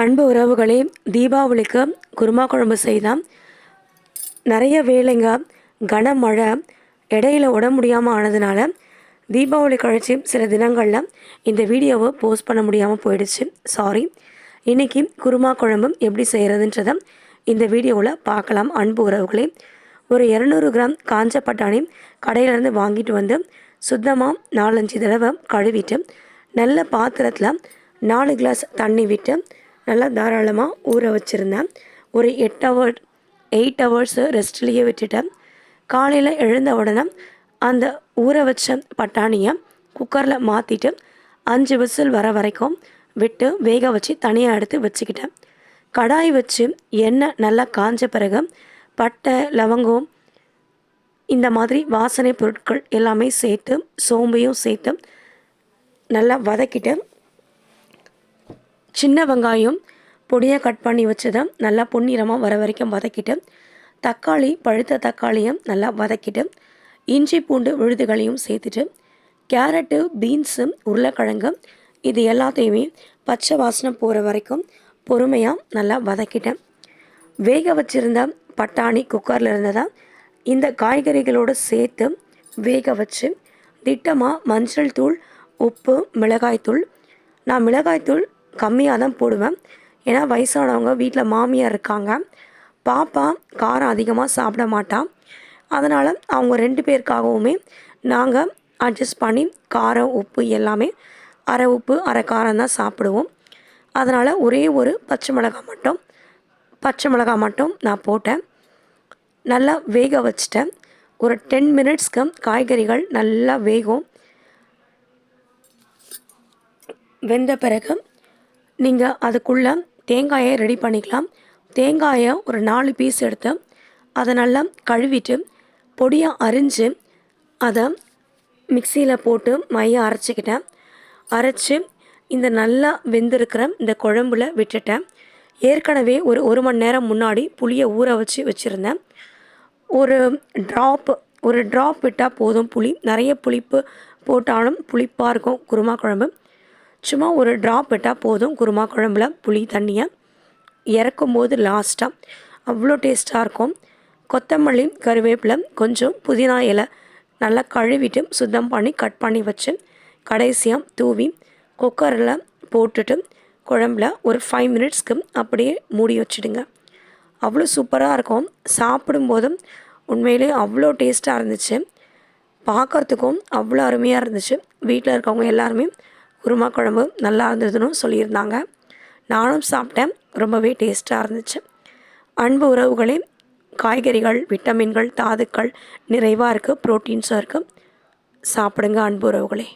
அன்பு உறவுகளே தீபாவளிக்கு குருமா குழம்பு செய்தால் நிறைய வேலைங்க கனமழை இடையில உட முடியாமல் ஆனதுனால தீபாவளி கழிச்சு சில தினங்களில் இந்த வீடியோவை போஸ்ட் பண்ண முடியாமல் போயிடுச்சு. சாரி இன்றைக்கி குருமா குழம்பு எப்படி செய்கிறதுன்றதை இந்த வீடியோவில் பார்க்கலாம். அன்பு உறவுகளே ஒரு இரநூறு கிராம் காஞ்ச பட்டாணி கடையிலேருந்து வாங்கிட்டு வந்து சுத்தமாக நாலஞ்சு தடவை கழுவிட்டு நல்ல பாத்திரத்தில் நாலு கிளாஸ் தண்ணி விட்டு நல்லா தாராளமாக ஊற வச்சுருந்தேன். ஒரு எட்டு ஹவர் எயிட் ஹவர்ஸு ரெஸ்ட்லேயே விட்டுட்டேன். காலையில் எழுந்த உடனே அந்த ஊற வச்ச பட்டாணியை குக்கரில் மாற்றிட்டு அஞ்சு விசில் வர வரைக்கும் விட்டு வேக வச்சு தனியாக எடுத்து வச்சுக்கிட்டேன். கடாய் வச்சு எண்ணெய் நல்லா காஞ்ச பிறகு பட்டை லவங்கம் இந்த மாதிரி வாசனை பொருட்கள் எல்லாமே சேர்த்து சோம்பையும் சேர்த்து நல்லா வதக்கிட்டு சின்ன வெங்காயம் பொடியாக கட் பண்ணி வச்சதை நல்லா பொன்னிறமாக வர வரைக்கும் வதக்கிட்டு தக்காளி பழுத்த தக்காளியும் நல்லா வதக்கிட்டு இஞ்சி பூண்டு விழுதுகளையும் சேர்த்துட்டு கேரட்டு பீன்ஸு உருளைக்கிழங்கு இது எல்லாத்தையுமே பச்சை வாசனை போகிற வரைக்கும் பொறுமையாக நல்லா வதக்கிட்டேன் வேக வச்சுருந்த பட்டாணி குக்கரில் இருந்ததை இந்த காய்கறிகளோடு சேர்த்து வேக வச்சு திட்டமாக மஞ்சள் தூள் உப்பு மிளகாய்த்தூள் நான் மிளகாய்த்தூள் கம்மியாக தான் போடுவேன். ஏன்னா வயசானவங்க வீட்டில் மாமியார் இருக்காங்க. பாப்பா காரம் அதிகமாக சாப்பிட மாட்டான் அதனால் அவங்க ரெண்டு பேருக்காகவுமே நாங்கள் அட்ஜஸ்ட் பண்ணி காரம் உப்பு எல்லாமே அரை உப்பு அரை காரம் தான் சாப்பிடுவோம். அதனால் ஒரே ஒரு பச்சை மிளகாய் மட்டும் பச்சை மிளகாய் மட்டும் நான் போட்டேன். நல்லா வேக வச்சிட்டேன். ஒரு டென் மினிட்ஸ்க்கு காய்கறிகள் நல்லா வேகும். வெந்த பிறகு நீங்கள் அதுக்குள்ளே தேங்காயை ரெடி பண்ணிக்கலாம். தேங்காயை ஒரு நாலு பீஸ் எடுத்து அதை நல்லா கழுவிட்டு பொடியாக அரிஞ்சு அதை மிக்சியில் போட்டு மையம் அரைச்சிக்கிட்டேன். அரைச்சி இந்த நல்லா வெந்திருக்கிற இந்த குழம்புல விட்டுட்டேன். ஏற்கனவே ஒரு ஒரு மணி நேரம் முன்னாடி புளியை ஊற வச்சு வச்சுருந்தேன். ஒரு ட்ராப் ஒரு ட்ராப் விட்டால் போதும் புளி. நிறைய புளிப்பு போட்டாலும் புளிப்பாக இருக்கும் குருமா குழம்பு. சும்மா ஒரு ட்ராப் விட்டால் போதும். குருமா குழம்புல புளி தண்ணியை இறக்கும் போது லாஸ்ட்டாக அவ்வளோ டேஸ்ட்டாக இருக்கும். கொத்தமல்லி கருவேப்பிலை கொஞ்சம் புதினா இலை நல்லா கழுவிட்டு சுத்தம் பண்ணி கட் பண்ணி வச்சு கடைசியாக தூவி குக்கரில் போட்டுட்டு குழம்புல ஒரு ஃபைவ் மினிட்ஸ்க்கு அப்படியே மூடி வச்சுடுங்க. அவ்வளோ சூப்பராக இருக்கும். சாப்பிடும்போதும் உண்மையிலே அவ்வளோ டேஸ்ட்டாக இருந்துச்சு. பார்க்குறதுக்கும் அவ்வளோ அருமையாக இருந்துச்சு. வீட்டில் இருக்கவங்க எல்லாருமே குருமா குழம்பு நல்லா இருந்ததுன்னு சொல்லியிருந்தாங்க. நானும் சாப்பிட்டேன். ரொம்பவே டேஸ்ட்டாக இருந்துச்சு. அன்பு உறவுகளே காய்கறிகள் விட்டமின்கள் தாதுக்கள் நிறைவாக இருக்குது ப்ரோட்டீன்ஸும் இருக்குது சாப்பிடுங்க அன்பு உறவுகளே.